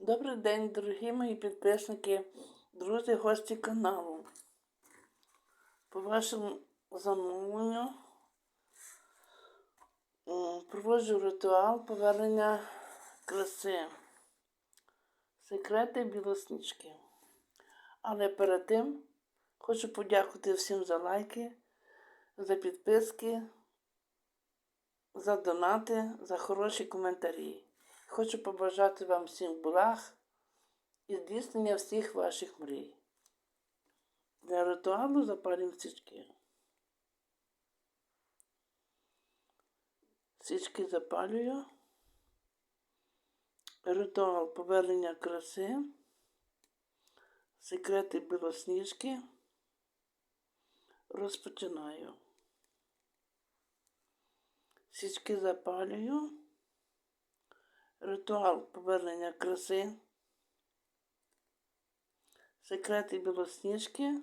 Добрий день, дорогі мої підписники, друзі, гості каналу. По вашому замовленню проводжу ритуал повернення краси. Секрети білоснічки. Але перед тим хочу подякувати всім за лайки, за підписки, за донати, за хороші коментарі. Хочу побажати вам всім благ і здійснення всіх ваших мрій. Для ритуалу запалюємо свічки. Свічки запалюю. Ритуал повернення краси. Секрети білосніжки. Розпочинаю. Свічки запалюю. Ритуал повернення краси. Секрети білосніжки.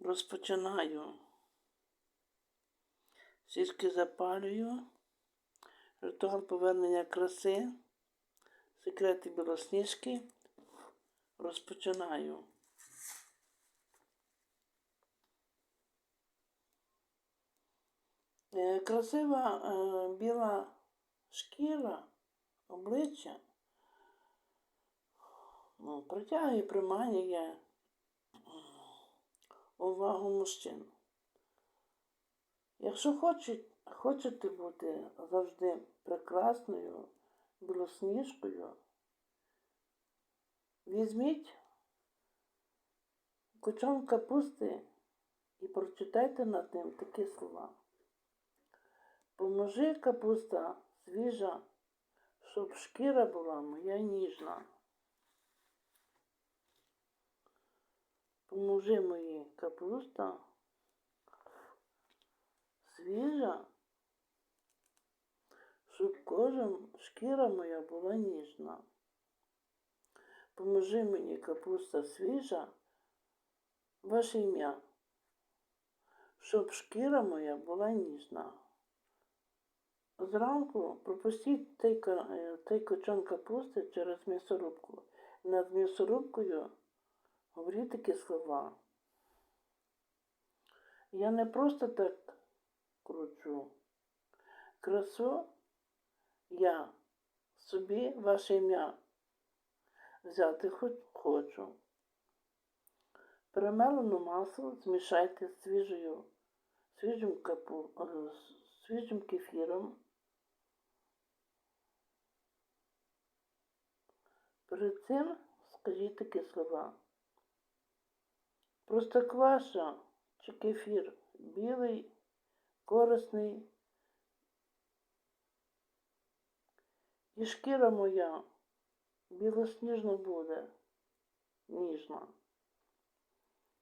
Розпочинаю. Свічки запалюю. Ритуал повернення краси. Секрети білосніжки. Розпочинаю. Е, Красива е, біла шкіра, обличчя ну, притягує, приманює увагу мужчин. Якщо хочете, хочете бути завжди прекрасною, білосніжкою, візьміть кучон капусти і прочитайте над ним такі слова. Поможи капуста свіжа, щоб шкіра була моя ніжна. Поможи мені капуста свіжа, щоб кожен шкіра моя була ніжна. Поможи мені капуста свіжа, ваше ім'я, щоб шкіра моя була ніжна. Зранку пропустіть той, е, той кочан капусти через м'ясорубку. Над м'ясорубкою говоріть такі слова. Я не просто так кручу. Красу я собі ваше ім'я взяти хочу. Перемелену масу змішайте з свіжою, свіжим, капу, е, свіжим кефіром. Перед цим скажіть такі слова. Простокваша чи кефір білий, корисний. І шкіра моя білосніжно буде, ніжна.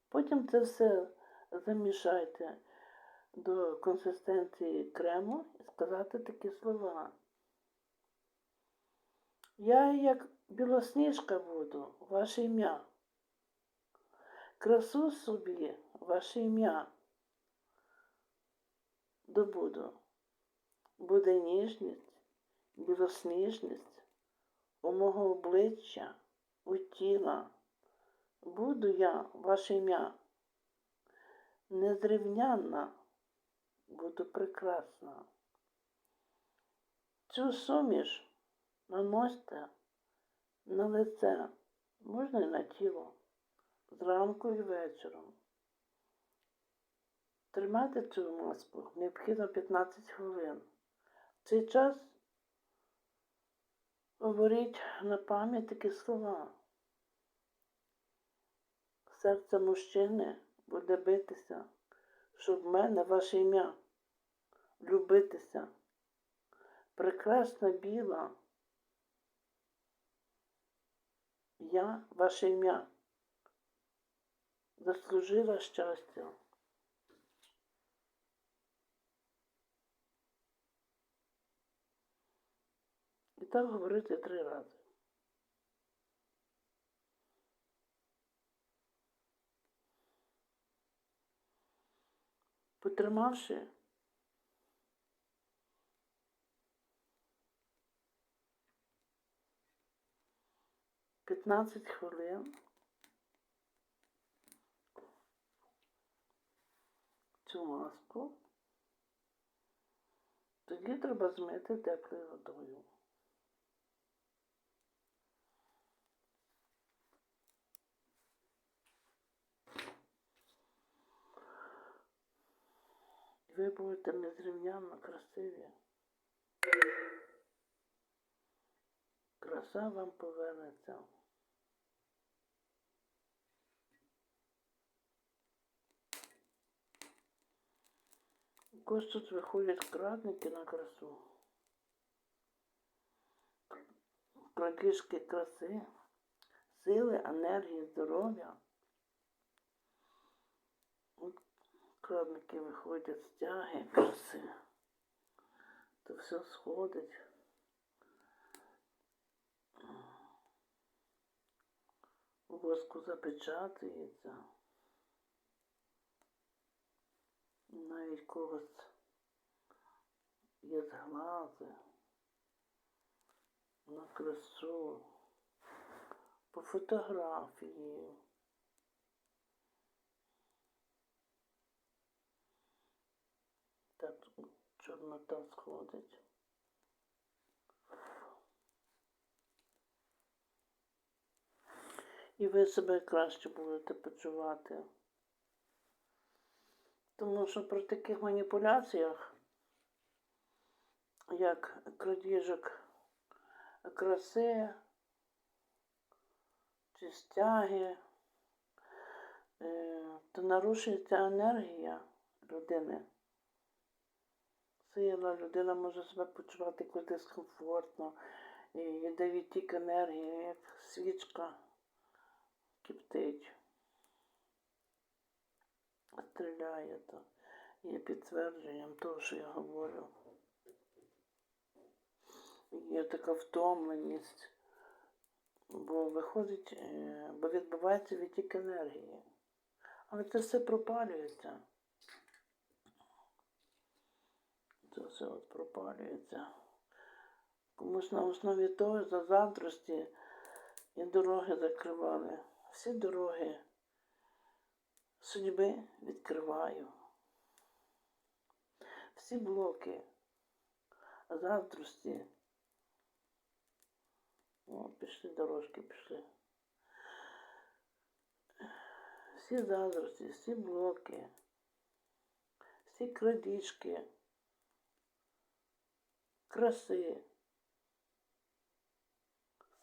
Потім це все замішайте до консистенції крему і сказати такі слова. Я як білосніжка буду, ваше ім'я. Красу собі, ваше ім'я. Добуду. Буде ніжність, білосніжність у мого обличчя, у тіла. Буду я, ваше ім'я. Незрівнянна, буду прекрасна. Цю суміш наносьте на лице, можна і на тіло, зранку і вечором. Тримайте цю маску необхідно 15 хвилин. В цей час говоріть на пам'ять такі слова. Серце мужчини буде битися, щоб в мене ваше ім'я любитися. Прекрасна біла. Я ваше ім'я. Заслужила щастя. І так говорити три рази. Потримавши 15 хвилин. Цю маску. Тоді треба змити теплою водою. І ви будете незрівнянно красиві. Краса вам повернеться. Ось тут виходять крадники на красу. Крадіжки краси, сили, енергії, здоров'я. Крадники виходять з тяги краси. То все сходить. У воску запечатується. Навіть когось є зглази на красу, по фотографії. Так чорнота сходить. І ви себе краще будете почувати. Тому що при таких маніпуляціях, як крадіжок краси чи стяги, е, то нарушується енергія людини. Сила, людина може себе почувати якось дискомфортно, і йде відтік енергії, як свічка киптить стріляє, то є підтвердженням того, що я говорю. Є така втомленість, бо виходить, е, бо відбувається відтік енергії. Але це все пропалюється. Це все от пропалюється. Комусь на основі того за завтрості і дороги закривали. Всі дороги судьби відкриваю. Всі блоки завтрості. О, пішли дорожки, пішли. Всі заздрості, всі блоки, всі крадіжки, краси,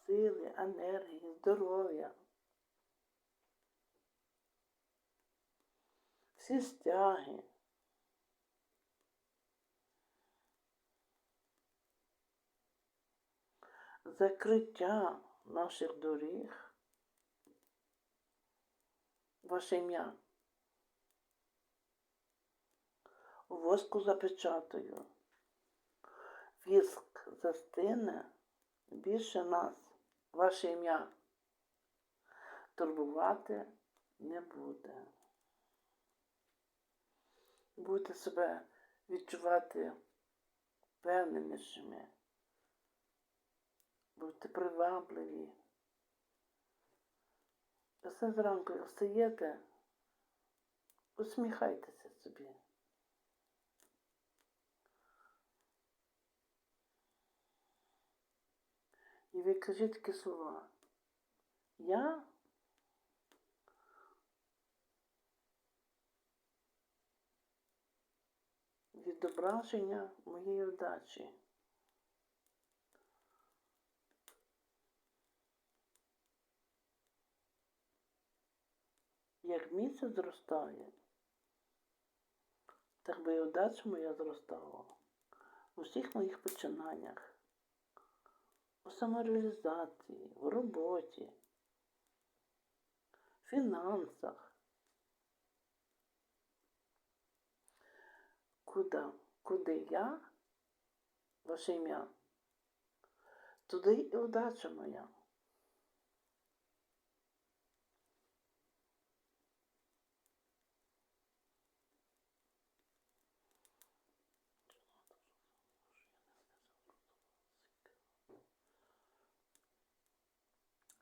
сили, енергії, здоров'я. Всі стяги. Закриття наших доріг, ваше ім'я. У воску запечатаю. Віск застине більше нас, ваше ім'я. Турбувати не буде будете себе відчувати впевненішими, будете привабливі. Все зранку встаєте, усміхайтеся собі. І ви кажіть такі слова. Я відображення моєї вдачі. Як місяць зростає, так би і удача моя зростала у всіх моїх починаннях, у самореалізації, в роботі, в фінансах. Куди? Куди я, ваше ім'я? Туди і удача моя.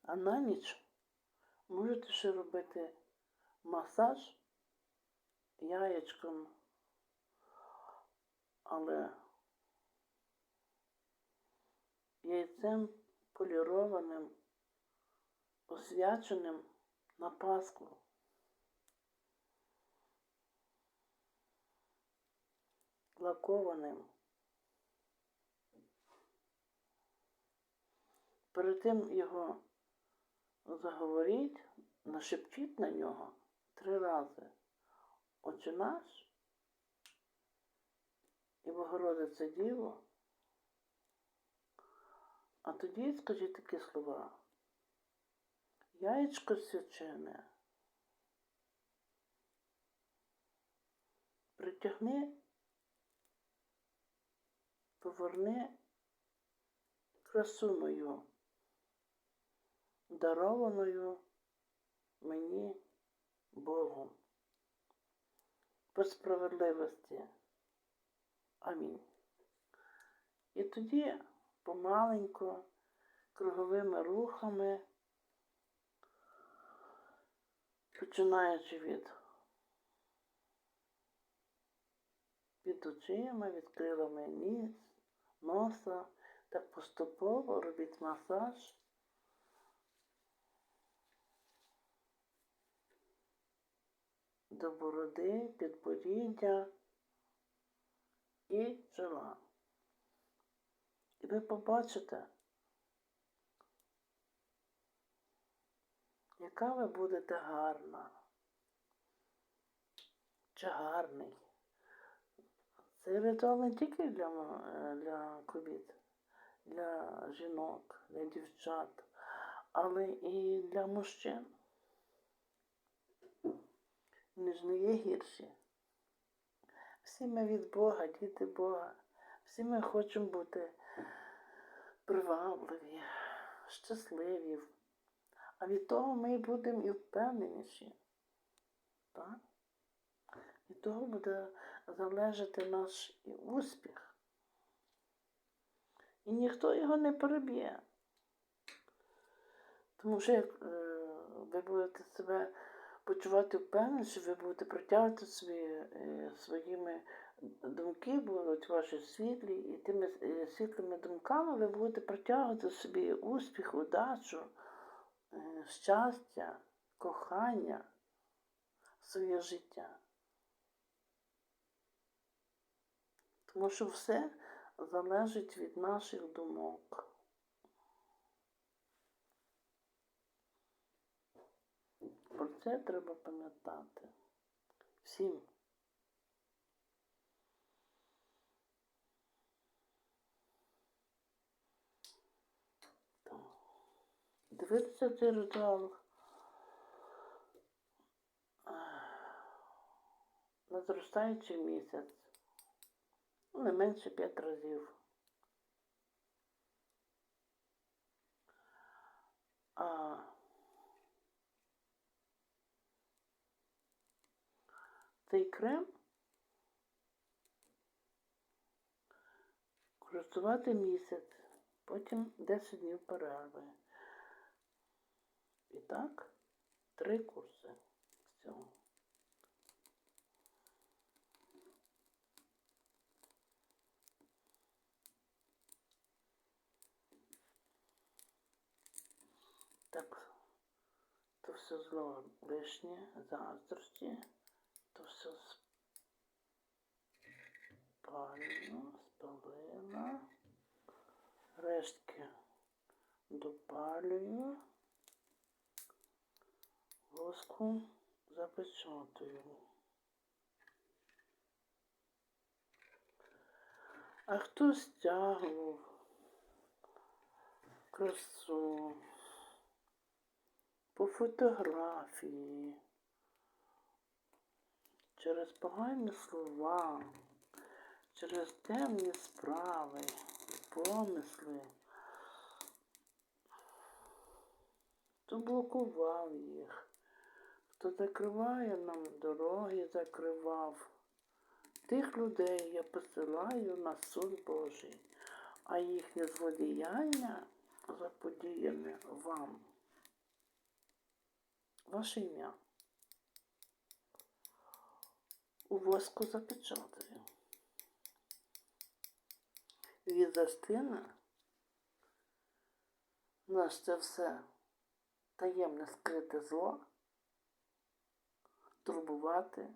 А на ніч можете ще робити масаж яєчком, але яйцем полірованим, освяченим на Пасху. Лакованим. Перед тим його заговоріть, нашепчіть на нього три рази. Отче наш і Богородице Діво. А тоді скажіть такі слова. Яєчко свячене. Притягни, поверни красу мою, дарованою мені Богом по справедливості. Амінь. І тоді помаленьку, круговими рухами, починаючи від під очима, від крилами ніс, носа, так поступово робіть масаж. До бороди, підборіддя і чола. І ви побачите, яка ви будете гарна, чи гарний. Цей ритуал не тільки для, м- для кобіт, для жінок, для дівчат, але і для мужчин. Вони не є гірші. Всі ми від Бога, діти Бога. Всі ми хочемо бути привабливі, щасливі. А від того ми будемо і впевненіші. Так? Від того буде залежати наш і успіх. І ніхто його не переб'є. Тому що як е, ви будете себе почувати впевненіше, ви будете притягувати собі е, своїми думки, будуть ваші світлі, і тими е, світлими думками ви будете притягувати собі успіх, удачу, е, щастя, кохання своє життя. Тому що все залежить від наших думок. Це треба пам'ятати. Всім. Дивитися цей ритуал. На зростаючий місяць. Не менше п'ять разів. А цей крем користувати місяць, потім 10 днів перерви. І так, три курси з цього. Так, то все зло лишнє, заздрості, то все спалено, спалила. Рештки допалюю, воску запечатую. А хто стягував красу по фотографії, через погані слова, через темні справи, помисли, хто блокував їх, хто закриває нам дороги, закривав. Тих людей я посилаю на суд Божий, а їхнє злодіяння заподіяне вам ваше ім'я. У воску запечатаю. Від застина наш це все таємне скрите зло турбувати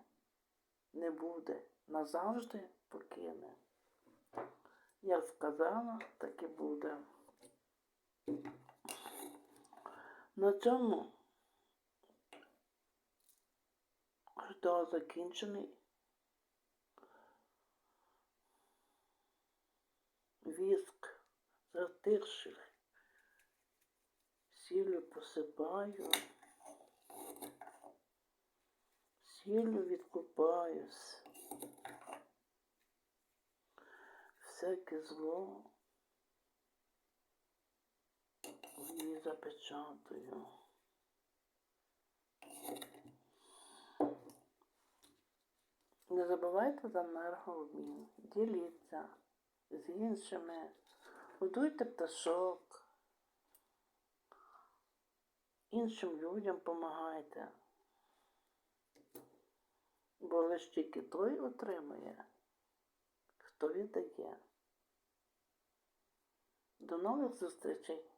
не буде. Назавжди покине. Як сказала, так і буде. На цьому ритуал закінчений. Віск затихших сіллю посипаю, сіллю відкупаюсь. Всяке зло ній запечатую. Не забувайте за енергообмін. Діліться з іншими. Годуйте пташок. Іншим людям допомагайте. Бо лише тільки той отримує, хто віддає. До нових зустрічей!